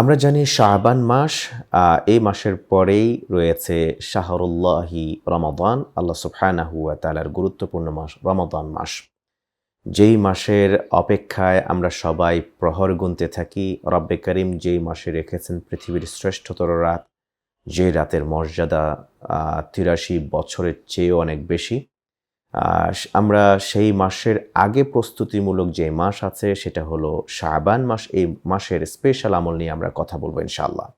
আমরা জানি শাহবান মাস এই মাসের পরেই রয়েছে শাহরুল্লাহি রমাদান, আল্লাহ সুবহানাহু ওয়া তাআলার গুরুত্বপূর্ণ মাস, রমাদান মাস। যেই মাসের অপেক্ষায় আমরা সবাই প্রহর গুনতে থাকি, রব্বে করিম যেই মাসে রেখেছেন পৃথিবীর শ্রেষ্ঠতর রাত যে রাতের মর্যাদা তিরাশি বছরের চেয়েও অনেক বেশি। আমরা সেই মাসের আগে প্রস্তুতিমূলক যে মাস আছে, সেটা হলো শাবান মাস। এই মাসের স্পেশাল আমল নিয়ে আমরা কথা বলব ইনশাল্লাহ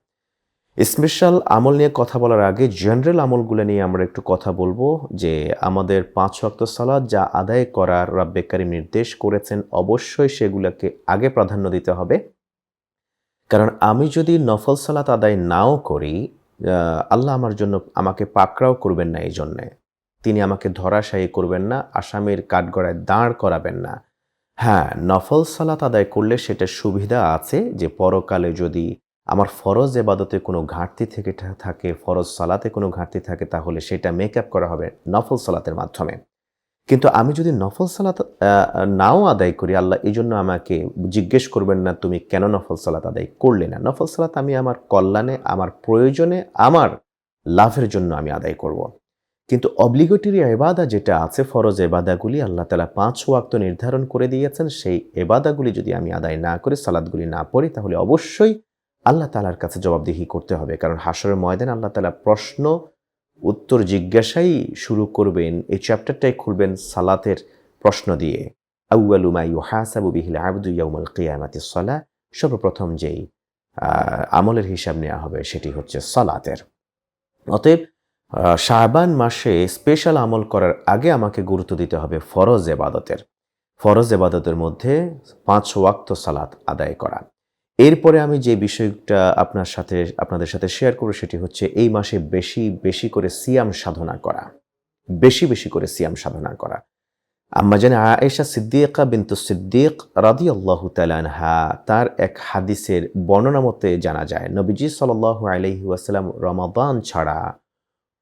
স্পেশাল আমল নিয়ে কথা বলার আগে জেনারেল আমলগুলো নিয়ে আমরা একটু কথা বলব যে আমাদের পাঁচ ওয়াক্ত সালাদ যা আদায় করার রাব্বে কারিম নির্দেশ করেছেন, অবশ্যই সেগুলোকে আগে প্রাধান্য দিতে হবে। কারণ আমি যদি নফল সালাত আদায় নাও করি আল্লাহ আমার জন্য আমাকে পাকড়াও করবেন না এই জন্যে। তিনি আমাকে ধরাশায়ী করবেন না, আসামির কাঠগড়ায় দাঁড় করাবেন না। হ্যাঁ নফল সালাত আদায় করলে সেটা সুবিধা আছে যে পরকালে যদি আমার ফরজ এবাদতে কোনো ঘাটতি থেকে থাকে, ফরজ সালাতে কোনো ঘাটতি থাকে, তাহলে সেটা মেক আপ করা হবে নফল সালাতের মাধ্যমে। কিন্তু আমি যদি নফল সালাত নাও আদায় করি, আল্লাহ এই জন্য আমাকে জিজ্ঞেস করবেন না, তুমি কেন নফল সালাত আদায় করলে না? নফল সালাত আমি আমার কল্যাণে, আমার প্রয়োজনে, আমার লাভের জন্য আমি আদায় করব। কিন্তু অব্লিগেটরি এবাদা যেটা আছে, ফরজ এবাদাগুলি আল্লাহ তালা পাঁচ ওয়াক্ত নির্ধারণ করে দিয়েছেন। সেই এবাদাগুলি যদি আমি আদায় না করে, সালাদগুলি না পড়ি, তাহলে অবশ্যই আল্লাহ তালার কাছে জবাবদিহি করতে হবে। কারণ হাসরের ময়দান আল্লাহ তালা প্রশ্ন, উত্তর জিজ্ঞাসাই শুরু করবেন, এই চ্যাপ্টারটাই খুলবেন সালাতের প্রশ্ন দিয়ে। আউয়ালু মা ইউহাসাবু বিহিল আবদু ইয়াউমাল সলা। সর্বপ্রথম যেই আমলের হিসাব নেওয়া হবে, সেটি হচ্ছে সালাতের। অতএব আহ, শাবান মাসে স্পেশাল আমল করার আগে আমাকে গুরুত্ব দিতে হবে ফরজ এবাদতের। ফরজ এবাদতের মধ্যে পাঁচ ওয়াক্ত সালাত আদায় করা। এরপরে আমি যে বিষয়টা আপনার সাথে আপনাদের সাথে শেয়ার করব সেটি হচ্ছে এই মাসে বেশি বেশি করে সিয়াম সাধনা করা। বেশি বেশি করে সিয়াম সাধনা করা। আম্মা জানে আয়েশা সিদ্দিকা বিন্তু সিদ্দিক রাদি আল্লাহ তালানহা তার এক হাদিসের বর্ণনা মতে জানা যায় নবীজি সাল আলহি ওয়াসাল্লাম রমাদান ছাড়া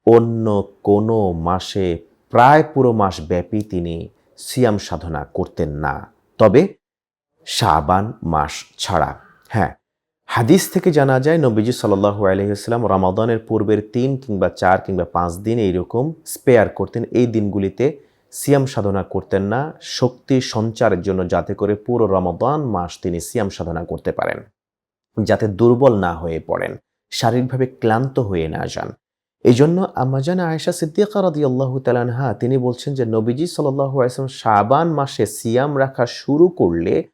অন্য কোনো মাসে প্রায় পুরো মাস ব্যাপী তিনি সিয়াম সাধনা করতেন না। তবে শাবান মাস ছাড়া হ্যাঁ হাদিস থেকে জানা যায় নবীজি সাল্লাহ আলহিহাস্লাম রমাদানের পূর্বের তিন কিংবা চার কিংবা পাঁচ দিন এইরকম স্পেয়ার করতেন। এই দিনগুলিতে সিয়াম সাধনা করতেন না, শক্তি সঞ্চারের জন্য যাতে করে পুরো রমাদান মাস তিনি সিয়াম সাধনা করতে পারেন, যাতে দুর্বল না হয়ে পড়েন, শারীরিকভাবে ক্লান্ত হয়ে না যান। এই জন্য আমাজান আয়েশা সিদ্দিকা রাদি আল্লাহ তালানহা তিনি বলছেন যে নবীজি সাল্লাহু আসলাম শাবান মাসে সিয়াম রাখা শুরু করলে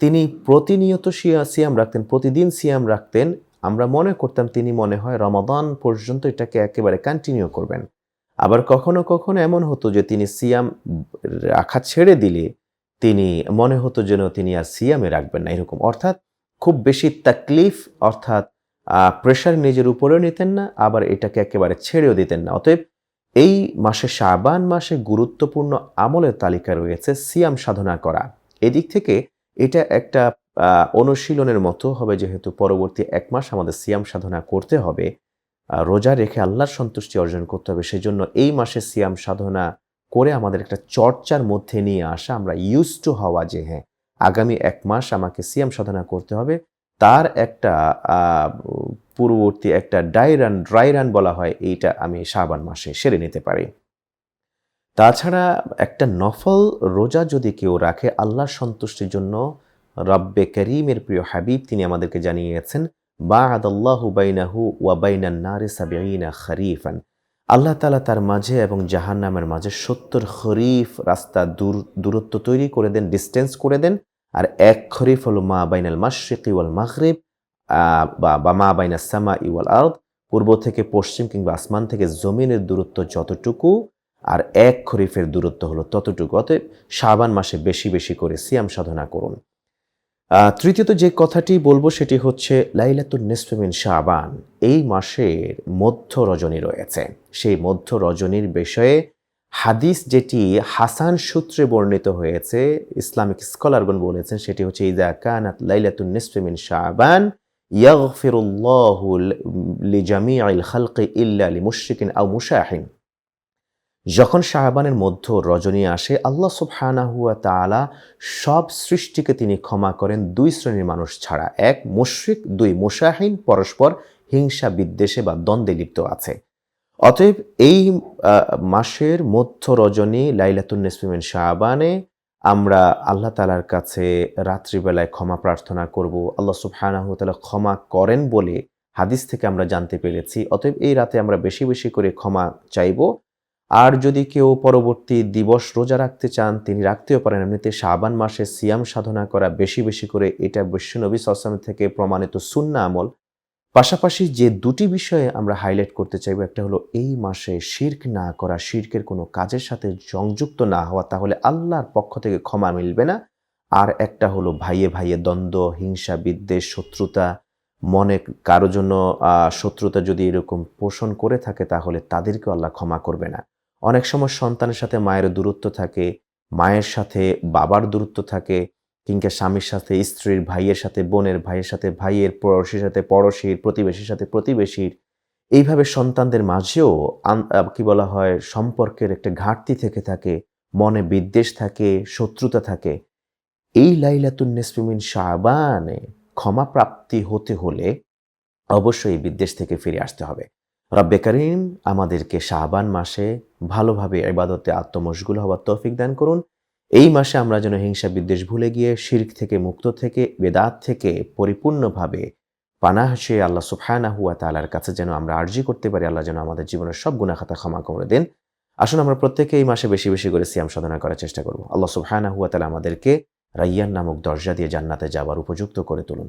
তিনি প্রতিনিয়ত সিয়া- সিয়াম রাখতেন, প্রতিদিন সিয়াম রাখতেন। আমরা মনে করতাম তিনি মনে হয় রমাদান পর্যন্ত এটাকে একেবারে কন্টিনিউ করবেন। আবার কখনো কখনো এমন হতো যে তিনি সিয়াম রাখা ছেড়ে দিলে তিনি মনে হতো যেন তিনি আর সিয়ামে রাখবেন না, এরকম। অর্থাৎ খুব বেশি তাকলিফ, অর্থাৎ প্রেশার নিজের উপরেও নিতেন না, আবার এটাকে একেবারে ছেড়েও দিতেন না। অতএব এই মাসে শাবান মাসে গুরুত্বপূর্ণ আমলের তালিকা রয়েছে, সিয়াম সাধনা করা। এদিক থেকে এটা একটা অনুশীলনের মতো হবে, যেহেতু পরবর্তী এক মাস আমাদের সিয়াম সাধনা করতে হবে। রোজা রেখে আল্লাহর সন্তুষ্টি অর্জন করতে হবে, সেজন্য এই মাসে সিয়াম সাধনা করে আমাদের একটা চর্চার মধ্যে নিয়ে আসা আমরা ইউজ টু হওয়া যে হ্যাঁ আগামী এক মাস আমাকে সিয়াম সাধনা করতে হবে। তার একটা পূর্ববর্তী একটা ডাই রান ড্রাই রান বলা হয়, এইটা আমি শাবান মাসে সেরে নিতে পারি। তাছাড়া একটা নফল রোজা যদি কেউ রাখে, আল্লাহর সন্তুষ্টির জন্য রব্বে করিমের প্রিয় হাবিব তিনি আমাদেরকে জানিয়েছেন বা আদাল্লাহু বাইনাহু ওয়া বাইনান নারে সাবিনা খরিফান। আল্লাহ তালা তার মাঝে এবং জাহান্নামের মাঝে সত্তর খরিফ রাস্তা দূর, দূরত্ব তৈরি করে দেন ডিস্টেন্স করে দেন। আর এক খরিফ হলো মা বাইনাল মাশরিক ওয়াল মাগরিব বা মা বাইনা সামা ইওয়াল আর্দ। পূর্ব থেকে পশ্চিম কিংবা আসমান থেকে জমিনের দূরত্ব যতটুকু, আর এক খরিফের দূরত্ব হলো ততটুকু। অতএব শাবান মাসে বেশি বেশি করে সিয়াম সাধনা করুন। তৃতীয়ত যে কথাটি বলব সেটি হচ্ছে লাইলাতুন নিসফেমিন শাবান। এই মাসের মধ্য রজনী রয়েছে। সেই মধ্য রজনীর বিষয়ে হাদিস যেটি হাসান সূত্রে বর্ণিত হয়েছে, ইসলামিক স্কলারগণ বলেছেন, সেটি হচ্ছে, ইদা কানাত লাইলাতুন নিসফেমিন শাবান ইয়াগফিরুল্লাহু লিজামিআল খালকি ইল্লা লিমুশরিকিন আও মুশাহিন। যখন শাহবানের মধ্য রজনী আসে, আল্লাহ সুবহানাহুয়া তাআলা সব সৃষ্টিকে তিনি ক্ষমা করেন, দুই শ্রেণির মানুষ ছাড়া এক, মুশরিক, দুই মুশাহিন, পরস্পর হিংসা বিদ্বেষে বা দ্বন্দ্বে লিপ্ত আছে। অতএব এই মাসের মধ্য রজনী লাইলাতুন নিসফিমিন শাহবানে আমরা আল্লাহ তালার কাছে রাত্রিবেলায় ক্ষমা প্রার্থনা করব। আল্লাহ সুবহানাহু তাআলা ক্ষমা করেন বলে হাদিস থেকে আমরা জানতে পেরেছি। অতএব এই রাতে আমরা বেশি বেশি করে ক্ষমা চাইব। আর যদি কেউ পরবর্তী দিবস রোজা রাখতে চান, তিনি রাখতেও পারেন। এমনিতে শাবান মাসে সিয়াম সাধনা করা বেশি বেশি করে এটা বিশ্বনবী সাল্লাম থেকে প্রমাণিত সুন্না আমল। পাশাপাশি যে দুটি বিষয়ে আমরা হাইলাইট করতে চাইব, একটা হলো এই মাসে শির্ক না করা শির্কের কোনো কাজের সাথে সংযুক্ত না হওয়া, তাহলে আল্লাহর পক্ষ থেকে ক্ষমা মিলবে না। আর একটা হলো ভাইয়ে ভাইয়ে দ্বন্দ্ব, হিংসা, বিদ্বেষ, শত্রুতা, মনে কারও জন্য শত্রুতা যদি এরকম পোষণ করে থাকে, তাহলে তাদেরকেও আল্লাহ ক্ষমা করবে না। অনেক সময় সন্তানের সাথে মায়ের দূরত্ব থাকে, মায়ের সাথে বাবার দূরত্ব থাকে কিংবা স্বামীর সাথে, স্ত্রীর ভাইয়ের সাথে, বোনের ভাইয়ের সাথে, ভাইয়ের পড়োশির সাথে, পড়োশির, প্রতিবেশীর সাথে, প্রতিবেশীর, এইভাবে সন্তানদের মাঝেও কি বলা হয়, সম্পর্কের একটা ঘাটতি থেকে থাকে, মনে বিদ্বেষ থাকে, শত্রুতা থাকে। এই লাইলাতুন নিসফিমিন শাবানে ক্ষমা প্রাপ্তি হতে হলে অবশ্যই বিদ্বেষ থেকে ফিরে আসতে হবে। রব্বে করিম আমাদেরকে শাহবান মাসে ভালোভাবে ইবাদতে আত্মমশগুল হওয়ার তৌফিক দান করুন। এই মাসে আমরা যেন হিংসা বিদ্বেষ ভুলে গিয়ে, শির্ক থেকে মুক্ত থেকে, বেদাত থেকে পরিপূর্ণভাবে পানাহ সে আল্লাহ সুফায়না হুয়া তালার কাছে যেন আমরা আর্জি করতে পারি, আল্লাহ যেন আমাদের জীবনের সব গুণাখাতা খাতা ক্ষমা করে দেন। আসুন আমরা প্রত্যেকে এই মাসে বেশি বেশি করে সিয়াম সাধনা করার চেষ্টা করব। আল্লাহ সুফায়না হুয়া তালা আমাদেরকে রাইয়ান নামক দরজা দিয়ে জান্নাতে যাবার উপযুক্ত করে তুলুন।